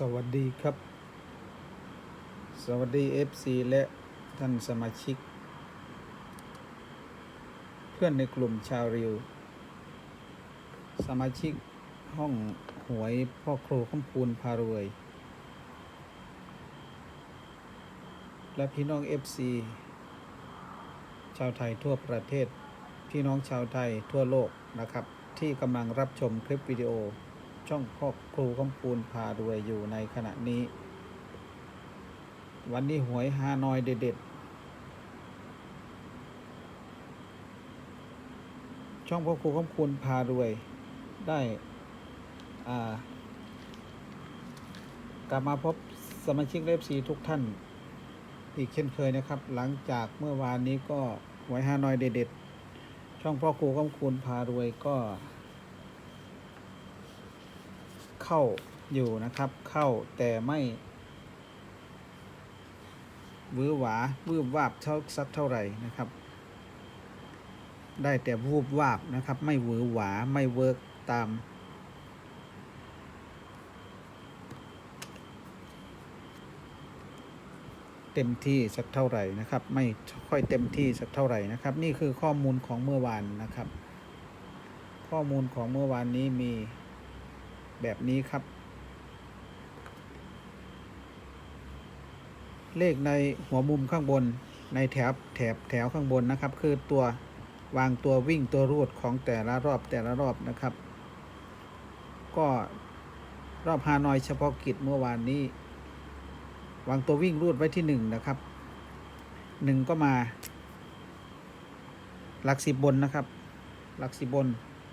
สวัสดีครับ สวัสดี FC และท่านสมาชิก เพื่อนในกลุ่มชาวริว สมาชิกห้องหวยพ่อครูข้มพูนพารวย และพี่น้อง FC ชาวไทยทั่วประเทศ พี่น้องชาวไทยทั่วโลกนะครับ ที่กำลังรับชมคลิปวิดีโอ ช่องพ่อครูข้มพูนพารวยอยู่ในขณะนี้ วันนี้หวยฮานอยเด็ดๆช่องพ่อครูข้มพูนพารวยได้กลับมาพบสมาชิกเลฟซีทุกท่าน อีกเช่นเคยนะครับ หลังจากเมื่อวานนี้ก็หวยฮานอยเด็ดๆช่องพ่อครูข้มพูนพารวยก็ เข้าอยู่นะครับ เข้าแต่ไม่วื้อหวา วืบวาบเท่าสักเท่าไหร่นะครับ ได้แต่วูบวาบนะครับ ไม่หวือหวา ไม่เวิร์กตาม เต็มที่สักเท่าไหร่นะครับ ไม่ค่อยเต็มที่สักเท่าไหร่นะครับ นี่คือข้อมูลของเมื่อวานนะครับ ข้อมูลของเมื่อวานนี้มี แบบนี้ครับ เลขในหัวมุมข้างบนในแถบแถบแถวข้างบนนะครับ คือตัววางตัววิ่งตัวรูดของแต่ละรอบแต่ละรอบนะครับ ก็รอบฮานอยเฉพาะกิจเมื่อวานนี้ วางตัววิ่งรูดไว้ที่หนึ่งนะครับหนึ่งก็มา หลักสิบบนนะครับ หลักสิบบน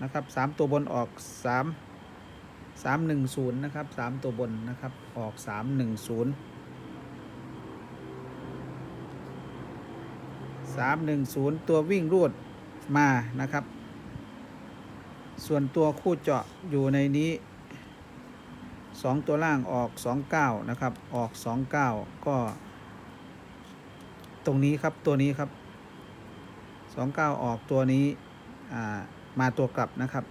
นะครับสามตัวบนออกสาม สามหนึ่งศูนย์นะครับสามตัวบนนะครับออกสามหนึ่งศูนย์สามหนึ่งศูนย์ตัววิ่งรูดมานะครับ ส่วนตัวคู่เจาะอยู่ในนี้สองตัวล่างออกสองเก้านะครับออกสองเก้าก็ ตรงนี้ครับตัวนี้ครับสองเก้าออกตัวนี้มาตัวกลับนะครับ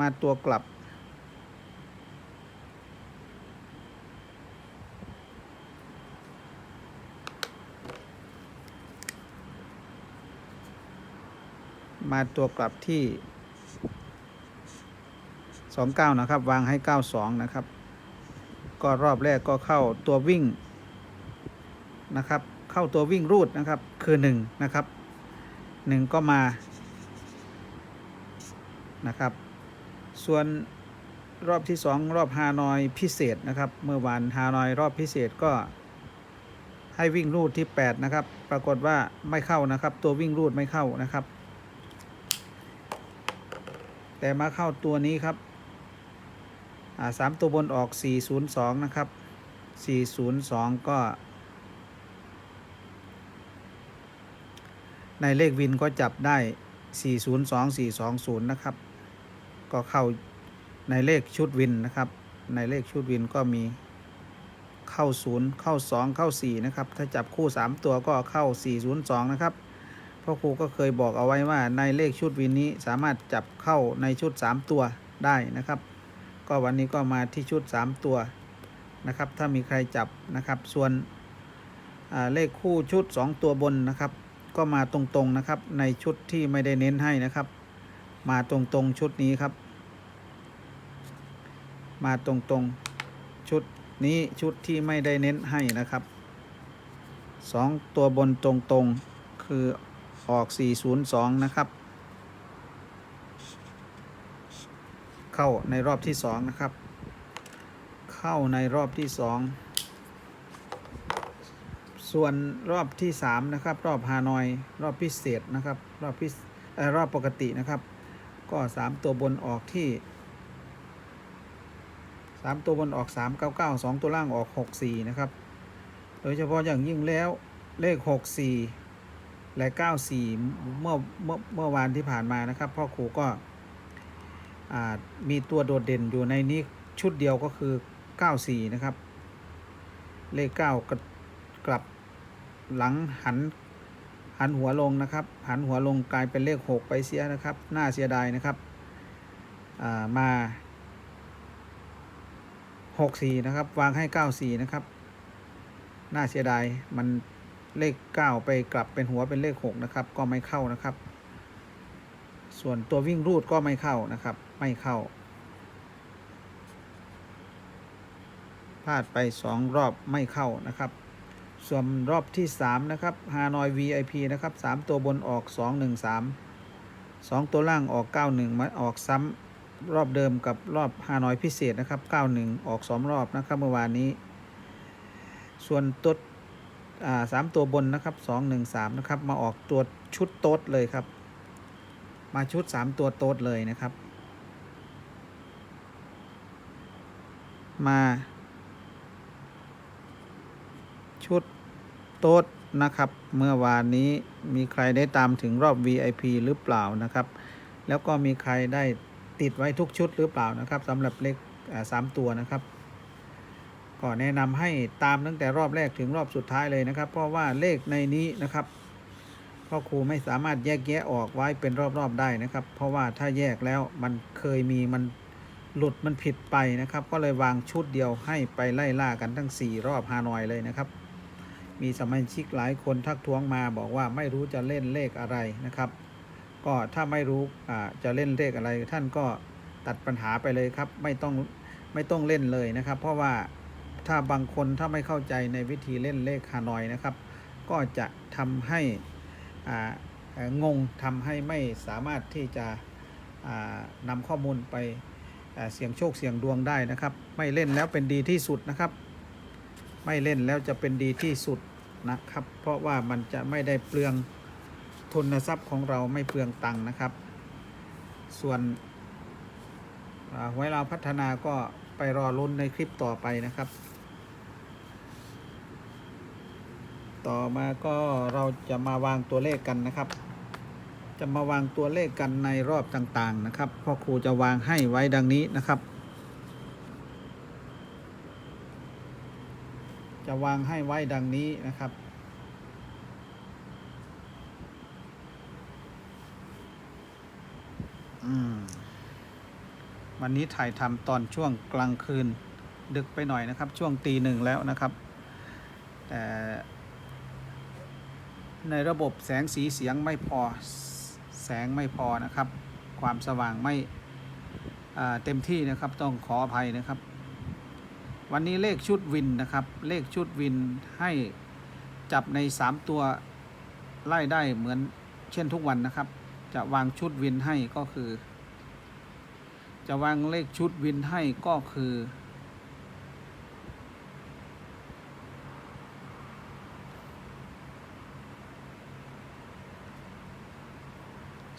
มาตัวกลับ มาตัวกลับที่ 29 นะครับ วางให้ 92 นะครับ ก็รอบแรกก็เข้าตัววิ่งนะครับ เข้าตัววิ่งรูดนะครับ คือ 1 นะครับ 1 ก็มานะครับ ส่วนรอบที่ 2 รอบฮานอยพิเศษนะครับ เมื่อวานฮานอยรอบพิเศษก็ ให้วิ่งรูดที่ 8 นะครับ ปรากฏว่าไม่เข้านะครับ ตัววิ่งรูดไม่เข้านะครับ แต่มาเข้าตัวนี้ครับสามตัวบนออก 402 นะครับ 402 ก็ ในเลขวินก็จับได้ 402 420 นะครับ ก็เข้าในเลขชุดวินนะครับ ในเลขชุดวินก็มีเข้า 0 เข้า 2 เข้า 4 นะครับ ถ้าจับคู่ 3 ตัวก็เข้า 402 นะครับพ่อครูก็เคยบอกเอาไว้ว่าในเลขชุดวินนี้สามารถจับเข้าในชุด 3 ตัวได้นะครับ ก็วันนี้ก็มาที่ชุด 3 ตัวนะครับ ถ้ามีใครจับนะครับ ส่วนเลขคู่ชุด 2 ตัวบนนะครับ ก็มาตรงๆนะครับในชุดที่ไม่ได้เน้นให้นะครับ มาตรงๆชุดนี้ครับ มาตรงๆ ชุดนี้ชุดที่ไม่ได้เน้นให้นะครับ 2 ตัวบนตรงๆ คือออก 402 นะครับ เข้าในรอบที่ 2 นะครับ เข้าในรอบที่ 2 ส่วนรอบที่ 3 นะครับ รอบฮานอย รอบพิเศษนะครับ รอบพิรอบปกตินะครับ ก็ 3 ตัวบนออกที่ 3ตัวบนออก399 2ตัวล่างออก64นะครับ โดยเฉพาะอย่างยิ่งแล้วเลข64และ94เมื่อเมื่อเมื่อวานที่ผ่านมานะครับ พ่อครูก็มีตัวโดดเด่นอยู่ในนี้ชุดเดียวก็คือ94นะครับ เลข9กกลับหลังหันหันหัวลงนะครับ หันหัวลงกลายเป็นเลข 6 ไปเสียนะครับ น่าเสียดายนะครับ มา หกสี่นะครับ วางให้เก้าสี่นะครับ น่าเสียดาย มันเลขเก้าไปกลับเป็นหัวเป็นเลขหกนะครับ ก็ไม่เข้านะครับ ส่วนตัววิ่งรูดก็ไม่เข้านะครับ ไม่เข้า พลาดไปสองรอบไม่เข้านะครับ ส่วนรอบที่ 3 นะครับฮานอย VIP นะครับ 3 ตัวบนออก 2 1 3 2 ตัวล่างออก 91 มาออกซ้ำ รอบเดิมกับรอบฮานอยพิเศษนะครับ 91 ออก 2 รอบนะครับ เมื่อวานนี้ ส่วนตัวสามตัวบนนะครับ 2 1 3 นะครับ มาออกตัวชุดโต๊ดเลยครับ มาชุด 3 ตัวโต๊ดเลยนะครับ มา ชุดโต๊ดนะครับ เมื่อวานนี้มีใครได้ตามถึงรอบ VIP หรือเปล่านะครับ แล้วก็มีใครได้ ติดไว้ทุกชุดหรือเปล่านะครับสำหรับเลขสามตัวนะครับก็แนะนำให้ตามตั้งแต่รอบแรกถึงรอบสุดท้ายเลยนะครับ เพราะว่าเลขในนี้นะครับพ่อครูไม่สามารถแยกแยะออกไว้เป็นรอบๆได้นะครับ เพราะว่าถ้าแยกแล้วมันเคยมีมันหลุดมันผิดไปนะครับ ก็เลยวางชุดเดียวให้ไปไล่ล่ากันทั้ง 4 รอบฮานอยเลยนะครับ มีสมาชิกหลายคนทักท้วงมาบอกว่าไม่รู้จะเล่นเลขอะไรนะครับ ก็ถ้าไม่รู้จะเล่นเลขอะไร ท่านก็ตัดปัญหาไปเลยครับ ไม่ต้องไม่ต้องเล่นเลยนะครับ เพราะว่าถ้าบางคนถ้าไม่เข้าใจในวิธีเล่นเลขฮานอยนะครับ ก็จะทำให้งงทำให้ไม่สามารถที่จะอ่านำข้อมูลไปเสี่ยงโชคเสี่ยงดวงได้นะครับ ไม่เล่นแล้วเป็นดีที่สุดนะครับ ไม่เล่นแล้วจะเป็นดีที่สุดนะครับ เพราะว่ามันจะไม่ได้เปลือง ทุนทรัพย์ของเราไม่เปลืองตังค์นะครับ ส่วนไว้เราพัฒนาก็ไปรอลุ้นในคลิปต่อไปนะครับ ต่อมาก็เราจะมาวางตัวเลขกันนะครับ จะมาวางตัวเลขกันในรอบต่างๆนะครับพ่อครูจะวางให้ไว้ดังนี้นะครับ จะวางให้ไว้ดังนี้นะครับ อืม วันนี้ถ่ายทำตอนช่วงกลางคืน ดึกไปหน่อยนะครับ ช่วงตีหนึ่งแล้วนะครับ แต่ในระบบแสงสีเสียงไม่พอแสงไม่พอนะครับ ความสว่างไม่เต็มที่นะครับต้องขออภัยนะครับ วันนี้เลขชุดวินนะครับ เลขชุดวินให้จับใน 3 ตัวไล่ได้เหมือนเช่นทุกวันนะครับ จะวางชุดวินให้ก็คือ จะวางเลขชุดวินให้ก็คือ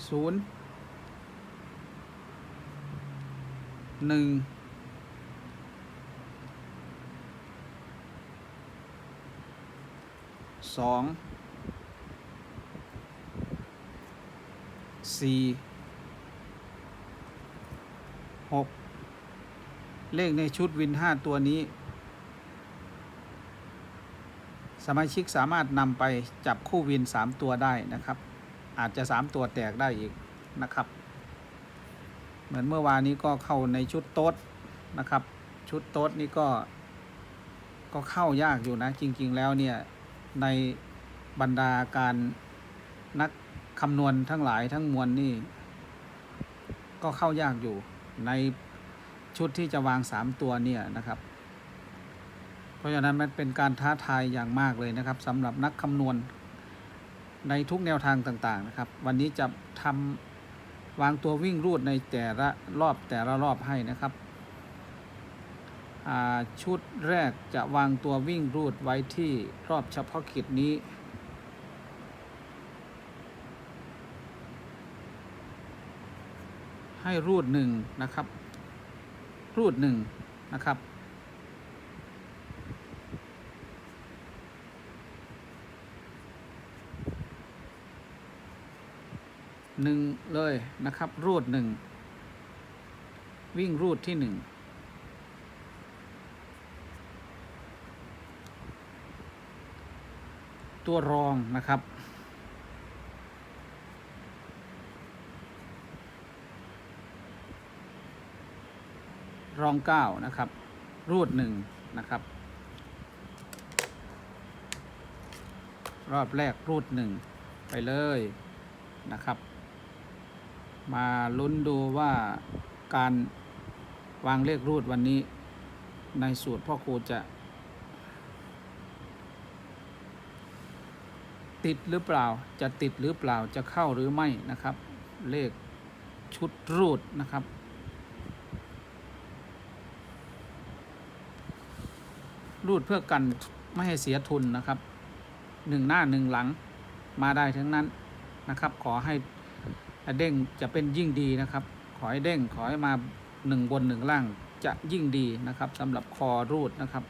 ศูนย์หนึ่งสอง สี่หกเลขในชุดวินห้าตัวนี้ สมาชิกสามารถนำไปจับคู่วิน3ตัวได้นะครับ อาจจะ3ตัวแตกได้อีกนะครับ เหมือนเมื่อวานนี้ก็เข้าในชุดโต๊ดนะครับ ชุดโต๊ดนี่ก็ก็เข้ายากอยู่นะ จริง ๆ แล้วเนี่ยในบรรดาการนัก คำนวณทั้งหลายทั้งมวลนี่ ก็เข้ายากอยู่ในชุดที่จะวาง3ตัวเนี่ยนะครับ เพราะฉะนั้นมันเป็นการท้าทายอย่างมากเลยนะครับสำหรับนักคำนวณในทุกแนวทางต่างๆนะครับ วันนี้จะทำวางตัววิ่งรูดในแต่ละรอบแต่ละรอบให้นะครับชุดแรกจะวางตัววิ่งรูดไว้ที่รอบเฉพาะกิจนี้ ให้รูดหนึ่งนะครับ รูดหนึ่งนะครับ หนึ่งเลยนะครับ รูดหนึ่ง วิ่งรูดที่หนึ่งตัวรองนะครับ รองเก้านะครับ รูดหนึ่งนะครับ รอบแรกรูดหนึ่งไปเลยนะครับ มาลุ้นดูว่าการวางเลขรูดวันนี้ ในสูตรพ่อครูจะ ติดหรือเปล่าจะติดหรือเปล่าจะเข้าหรือไม่นะครับ เลขชุดรูดนะครับ รูดเพื่อกันไม่ให้เสียทุนนะครับหนึ่งหน้าหนึ่งหลังมาได้ทั้งนั้นนะครับ ขอให้เด้งจะเป็นยิ่งดีนะครับ ขอให้เด้งขอให้มาหนึ่งบนหนึ่งล่างจะยิ่งดีนะครับสำหรับคอรูดนะครับ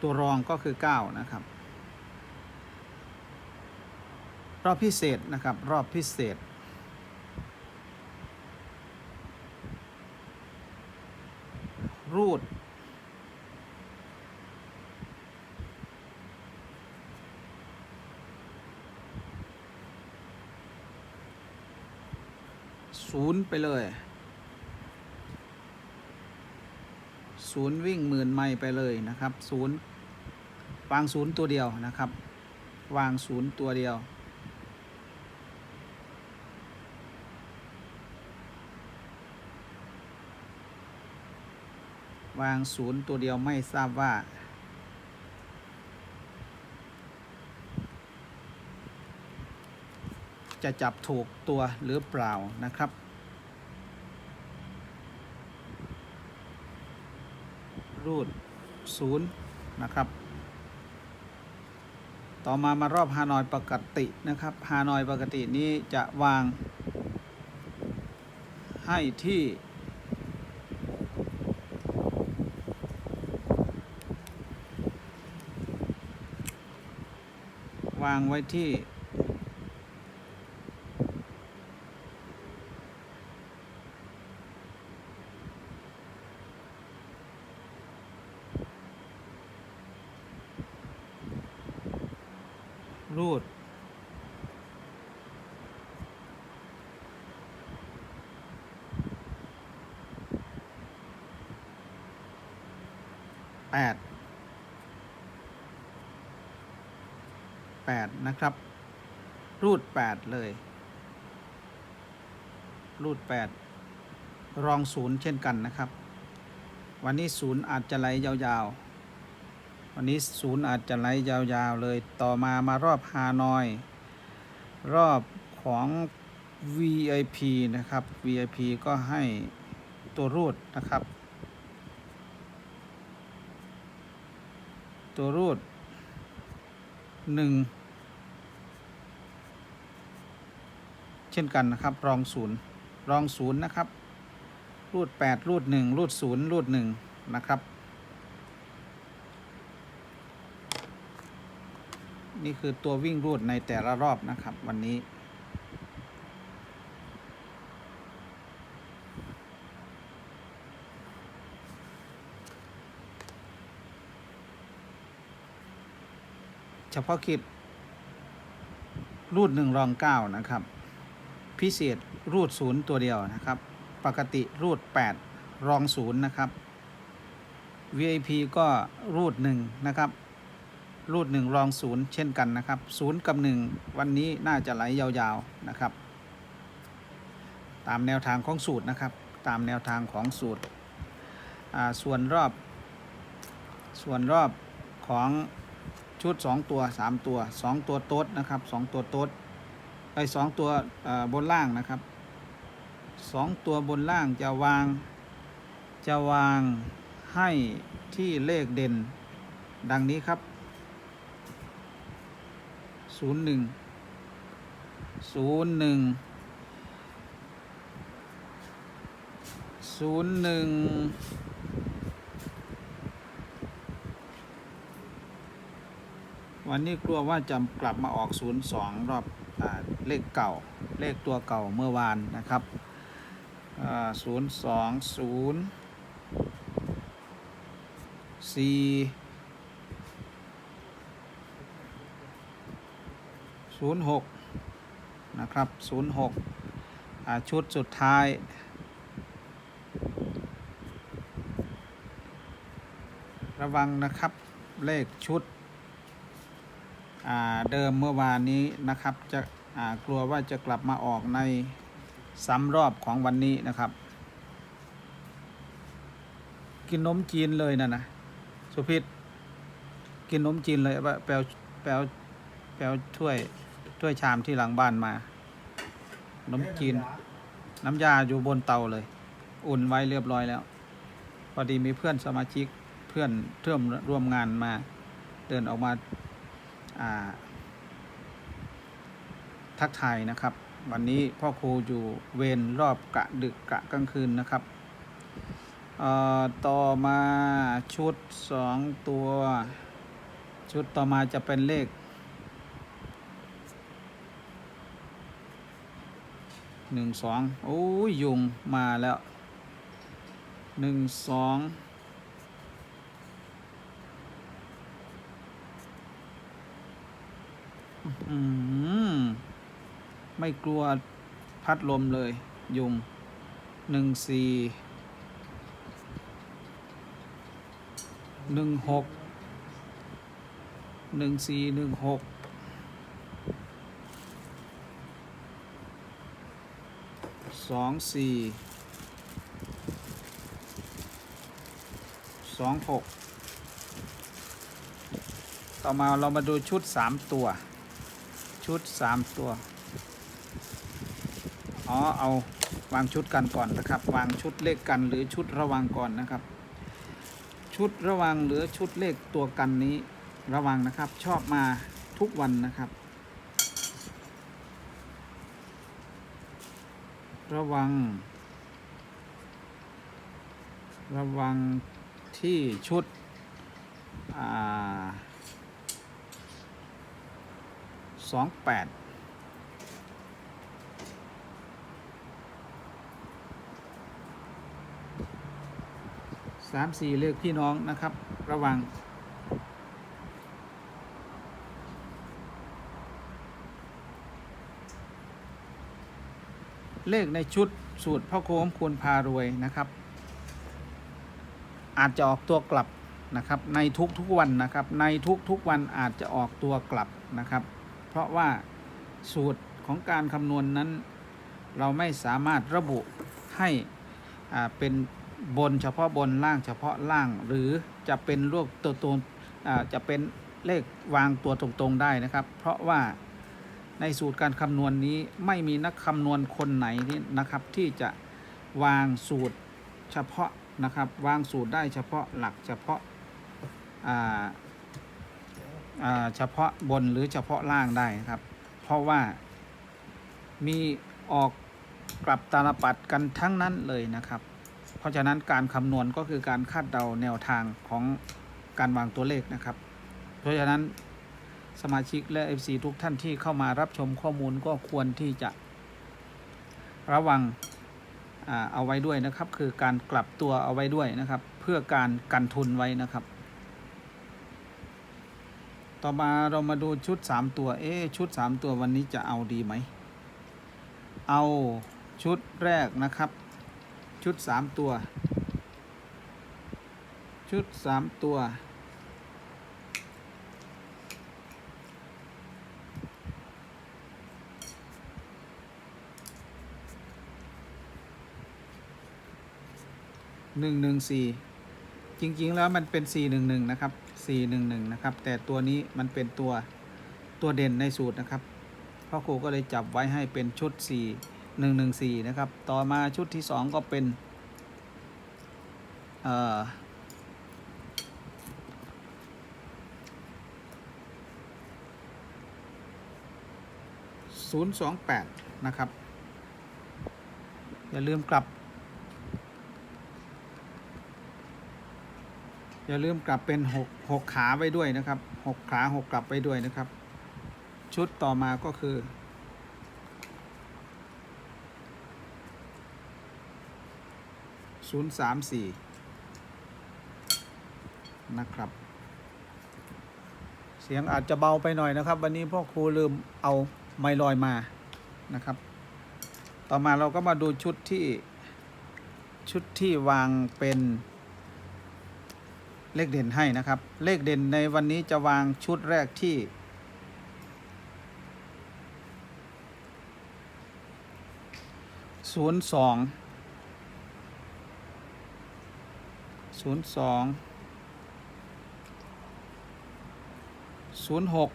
ตัวรองก็คือ 9 นะครับ รอบพิเศษนะครับ รอบพิเศษ รูด ศูนย์ไปเลย ศูนย์วิ่งหมื่นไมล์ไปเลยนะครับ ศูนย์วางศูนย์ตัวเดียวนะครับ วางศูนย์ตัวเดียว วางศูนย์ตัวเดียวไม่ทราบว่า จะจับถูกตัวหรือเปล่านะครับ รูดศูนย์นะครับ ต่อมามารอบฮานอยปกตินะครับฮานอยปกตินี้จะวางให้ที่างไว้ที่ รูด 8 นะครับ รูด8เลย รูด8รองศูนย์เช่นกันนะครับ วันนี้ศูนย์อาจจะไหลยาวๆ วันนี้ศูนย์อาจจะไหลยาวๆ เลย ต่อมามารอบฮานอย รอบของ VIP นะครับ VIP ก็ให้ตัวรูดนะครับ ตัวรูดหนึ่ง เช่นกันนะครับ รองศูนย์รองศูนย์นะครับ รูด8รูด1รูด0รูด1นะครับ นี่คือตัววิ่งรูดในแต่ละรอบนะครับวันนี้เฉพาะกิจรูดหนึ่งรองเก้านะครับ พิเศษรูดศูนย์ตัวเดียวนะครับ ปกติรูด 8 รองศูนย์นะครับ VIP ก็รูดหนึ่งนะครับ รูดหนึ่งรองศูนย์เช่นกันนะครับศูนย์กับหนึ่งวันนี้น่าจะไหลยาวๆนะครับ ตามแนวทางของสูตรนะครับ ตามแนวทางของสูตร ส่วนรอบ ส่วนรอบของชุด 2 ตัว 3 ตัว 2 ตัวโต๊ดนะครับ 2 ตัวโต๊ด ไอ้สองตัวบนล่างนะครับ2ตัวบนล่างจะวาง จะวางให้ที่เลขเด่น ดังนี้ครับศูนย์หนึ่งศูนย์หนึ่งศูนย์หนึ่งวันนี้กลัวว่าจะกลับมาออกศูนย์สองรอบ เลขเก่า เลขตัวเก่าเมื่อวานนะครับศูนย์สองศูนย์สี่ศูนย์หกนะครับศูนย์หกชุดสุดท้ายระวังนะครับเลขชุด เดิมเมื่อวานนี้นะครับจะกลัวว่าจะกลับมาออกในซ้ำรอบของวันนี้นะครับ กินนมจีนเลยนะนะสุพิษกินนมจีนเลยแปลวแปลวแปลวถ้วยถ้วยชามที่หลังบ้านมานมจีน น้ำยาอยู่บนเตาเลย อุ่นไว้เรียบร้อยแล้วพอดีมีเพื่อนสมาชิกเพื่อนเทื่อมร่วมงานมา เดินออกมา ทักทายนะครับ วันนี้พ่อครูอยู่เวรรอบกะดึกกะกลางคืนนะครับต่อมาชุดสองตัว ชุดต่อมาจะเป็นเลขหนึ่งสองโอ้ยยุงมาแล้วหนึ่งสอง อืมไม่กลัวพัดลมเลย ยุงหนึ่งสี่หนึ่งหกหนึ่งสี่หนึ่งหกสองสี่สองหกต่อมาเรามาดูชุดสามตัว ชุดสามตัว อ๋อ เอาวางชุดกันก่อนนะครับ วางชุดเลขกันหรือชุดระวังก่อนนะครับ ชุดระวังหรือชุดเลขตัวกันนี้ระวังนะครับ ชอบมาทุกวันนะครับ ระวัง ระวังที่ชุดอ่า สองแปดสามสี่เลขพี่น้องนะครับ ระวังเลขในชุดสูตรพ่อโค้มคูณพารวยนะครับ อาจจะออกตัวกลับนะครับ ในทุกทุกๆวันนะครับ ในทุกทุกๆวันอาจจะออกตัวกลับนะครับ เพราะว่าสูตรของการคำนวณนนั้น เราไม่สามารถระบุให้เป็นบนเฉพาะบนล่างเฉพาะล่าง หรือจะเป็นลวกตัวตนอ่าจะเป็นเลขวางตัวตรงๆได้นะครับ เพราะว่าในสูตรการคำนวณนี้ไม่มีนักคำนวณคนไหนที่นะครับที่จะวางสูตรเฉพาะนะครับ วางสูตรได้เฉพาะหลักเฉพาะอ่า เฉพาะบนหรือเฉพาะล่างได้นะครับ เพราะว่ามีออกกลับตาลปัดกันทั้งนั้นเลยนะครับ เพราะฉะนั้นการคำนวณก็คือการคาดเดาแนวทางของการวางตัวเลขนะครับ เพราะฉะนั้นสมาชิกและ FC ทุกท่านที่เข้ามารับชมข้อมูลก็ควรที่จะระวังเอาไว้ด้วยนะครับ คือการกลับตัวเอาไว้ด้วยนะครับ เพื่อการกันทุนไว้นะครับ ต่อมาเรามาดูชุด 3 ตัว เอ๊ชุด 3 ตัววันนี้จะเอาดีไหม เอาชุดแรกนะครับ ชุด 3 ตัว ชุด 3 ตัว หนึ่งหนึ่งสี่จริง ๆ แล้วมันเป็นสี่หนึ่งหนึ่งนะครับ สี่หนึ่งหนึ่งนะครับ แต่ตัวนี้มันเป็นตัวตัวเด่นในสูตรนะครับพ่อครูก็เลยจับไว้ให้เป็นชุดสี่หนึ่งหนึ่งสี่นะครับ ต่อมาชุดที่สองก็เป็นเอ่อศูนย์สองแปดนะครับ อย่าลืมกลับ อย่าลืมกลับเป็นหกขาไว้ด้วยนะครับหกขาหกกลับไว้ด้วยนะครับ ชุดต่อมาก็คือศูนย์สามสี่นะครับ เสียงอาจจะเบาไปหน่อยนะครับ วันนี้พ่อครูลืมเอาไมค์ลอยมานะครับ ต่อมาเราก็มาดูชุดที่ชุดที่วางเป็น เลขเด่นให้นะครับ เลขเด่นในวันนี้จะวางชุดแรกที่ ศูนย์สอง ศูนย์สอง ศูนย์หก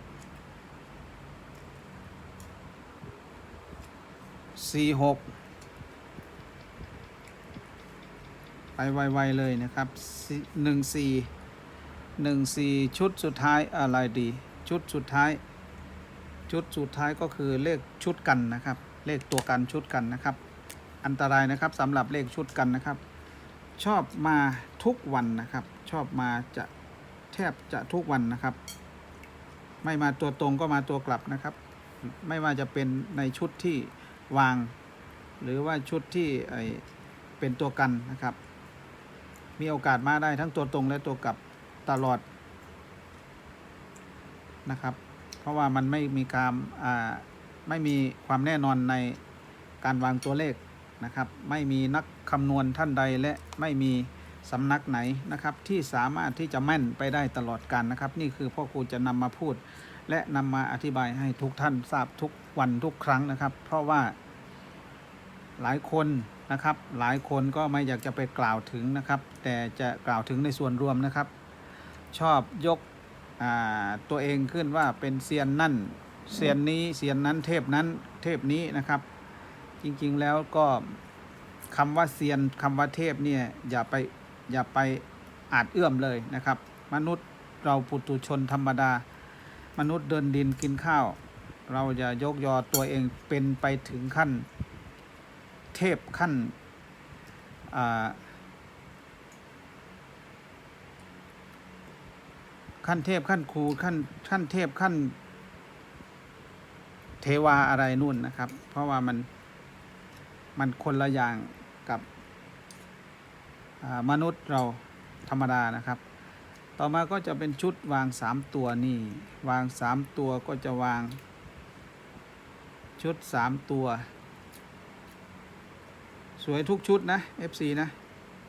สี่หก ไปไวๆเลยนะครับหนึ่งสี่หนึ่งสี่ชุดสุดท้ายอะไรดี ชุดสุดท้าย ชุดสุดท้ายก็คือเลขชุดกันนะครับ เลขตัวกันชุดกันนะครับ อันตรายนะครับสำหรับเลขชุดกันนะครับ ชอบมาทุกวันนะครับ ชอบมาจะแทบจะทุกวันนะครับ ไม่มาตัวตรงก็มาตัวกลับนะครับ ไม่ว่าจะเป็นในชุดที่วาง หรือว่าชุดที่เป็นตัวกันนะครับ มีโอกาสมาได้ทั้งตัวตรงและตัวกลับตลอดนะครับ เพราะว่ามันไม่มีการไม่มีความแน่นอนในการวางตัวเลขนะครับ ไม่มีนักคำนวณท่านใดและไม่มีสำนักไหนนะครับ ที่สามารถที่จะแม่นไปได้ตลอดการนะครับ นี่คือพ่อครูจะนำมาพูด และนำมาอธิบายให้ทุกท่านทราบทุกวันทุกครั้งนะครับ เพราะว่าหลายคน นะครับ หลายคนก็ไม่อยากจะไปกล่าวถึงนะครับ แต่จะกล่าวถึงในส่วนรวมนะครับ ชอบยกตัวเองขึ้นว่าเป็นเซียนนั่นเซียนนี้เซียนนั้นเทพนั้นเทพนี้นะครับ จริงๆแล้วก็คำว่าเซียนคำว่าเทพเนี่ยอย่าไปอย่าไปอาจเอื้อมเลยนะครับ มนุษย์เราปุถุชนธรรมดา มนุษย์เดินดินกินข้าว เราอย่ายกยอตัวเองเป็นไปถึงขั้น เทพขั้นขั้นเทพขั้นครูขั้นขั้นเทพขั้นเทวาอะไรนู่นนะครับ เพราะว่ามันมันคนละอย่างกับมนุษย์เราธรรมดานะครับ ต่อมาก็จะเป็นชุดวางสามตัวนี่ วางสามตัวก็จะวางชุดสามตัว สวยทุกชุดนะ FC นะ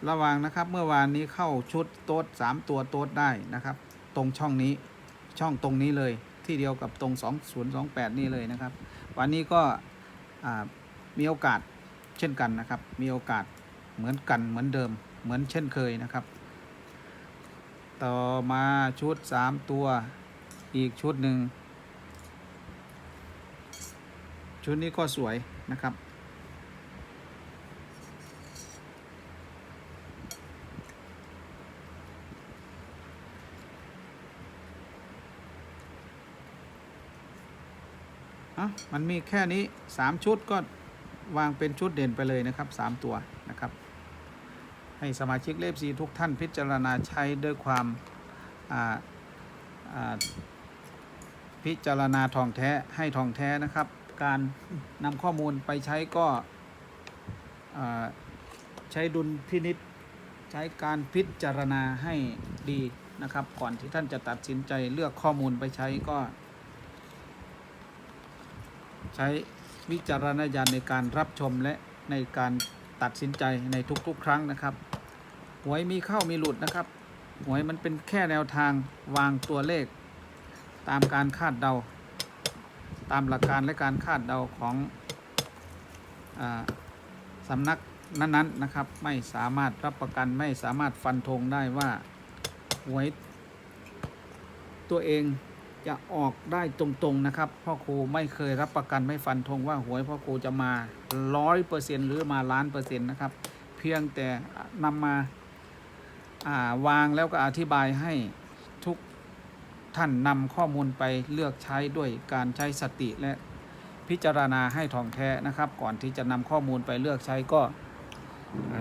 ระวังนะครับเมื่อวานนี้เข้าชุดโต๊ดสามตัวโต๊ดได้นะครับ ตรงช่องนี้ช่องตรงนี้เลยที่เดียวกับตรง 2028 นี่เลยนะครับ วันนี้ก็มีโอกาสเช่นกันนะครับ มีโอกาสเหมือนกันเหมือนเดิมเหมือนเช่นเคยนะครับ ต่อมาชุด 3 ตัวอีกชุดหนึ่งชุดนี้ก็สวยนะครับ อะมันมีแค่นี้ 3 ชุดก็วางเป็นชุดเด่นไปเลยนะครับ 3 ตัวนะครับ ให้สมาชิกเลฟซีทุกท่านพิจารณาใช้ด้วยความพิจารณาทองแท้ให้ทองแท้นะครับ การนำข้อมูลไปใช้ก็ใช้ดุลพินิษใช้การพิจารณาให้ดีนะครับ ก่อนที่ท่านจะตัดสินใจเลือกข้อมูลไปใช้ก็ ใช้วิจารณญาณในการรับชมและในการตัดสินใจในทุกๆ ครั้งนะครับ หวยมีเข้ามีหลุดนะครับ หวยมันเป็นแค่แนวทางวางตัวเลข ตามการคาดเดา ตามหลักการและการคาดเดาของอสำนักนั้นๆนะครับ ไม่สามารถรับประกันไม่สามารถฟันธงได้ว่าหวยตัวเอง จะออกได้ตรงๆนะครับ พ่อครูไม่เคยรับประกันไม่ฟันธงว่าหวยพ่อครูจะมาร้อยเปอร์เซ็นหรือมาล้านเปอร์เซ็นต์นะครับ เพียงแต่นำมาาวางแล้วก็อธิบายให้ทุกท่านนำข้อมูลไปเลือกใช้ด้วยการใช้สติและพิจารณาให้ท่องแท้นะครับ ก่อนที่จะนำข้อมูลไปเลือกใช้ก็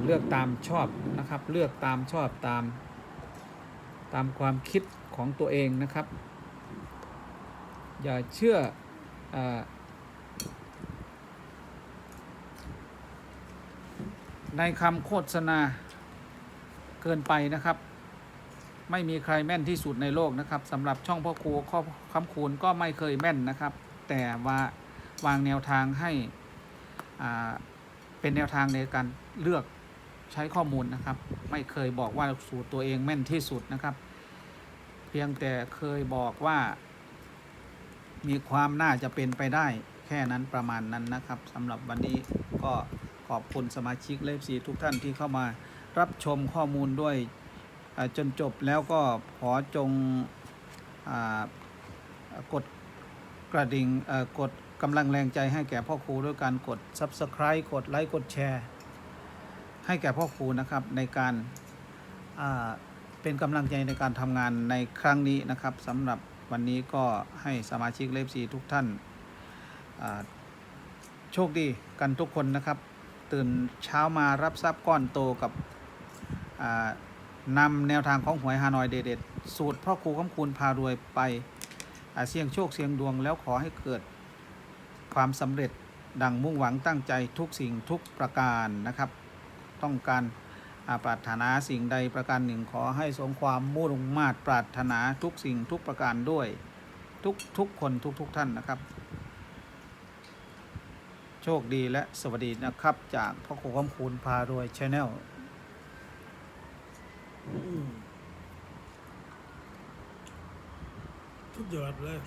เลือกตามชอบนะครับ เลือกตามชอบตาม ตามความคิดของตัวเองนะครับ อย่าเชื่ออในคำโฆษณาเกินไปนะครับ ไม่มีใครแม่นที่สุดในโลกนะครับสำหรับช่องพ่อครูข้อคำคูณก็ไม่เคยแม่นนะครับ แต่ว่าวางแนวทางให้เป็นแนวทางในการเลือกใช้ข้อมูลนะครับ ไม่เคยบอกว่าสูตรตัวเองแม่นที่สุดนะครับ เพียงแต่เคยบอกว่า มีความน่าจะเป็นไปได้แค่นั้นประมาณนั้นนะครับสำหรับวันนี้ก็ขอบคุณสมาชิกเลฟซีทุกท่านที่เข้ามารับชมข้อมูลด้วยจนจบแล้วก็ขอจงอกดกระดิ่งกดกำลังแรงใจให้แก่พ่อครูด้วยการกด Subscribe กดไลค์กดแชร์ ให้แก่พ่อครูนะครับในการเป็นกำลังใจในการทำงานในครั้งนี้นะครับสำหรับ วันนี้ก็ให้สมาชิกเลฟซีทุกท่านาโชคดีกันทุกคนนะครับ ตื่นเช้ามารับทรัพย์ก้อนโตกับนำแนวทางของหวยฮานอยเด็ดๆสูตรพ่อครูคำคูณพารวยไปเสี่ยงโชคเสี่ยงดวงแล้วขอให้เกิดความสำเร็จดังมุ่งหวังตั้งใจทุกสิ่งทุกประการนะครับ ต้องการ ปรารถนาสิ่งใดประการหนึ่งขอให้สมความมุ่งมาตรปรารถนาทุกสิ่งทุกประการด้วย ทุกทุกคนทุกทุกท่านนะครับ โชคดีและสวัสดีนะครับ จากพ่อครูคำคูณพารวยชาแนลอืมสุดยอดเลย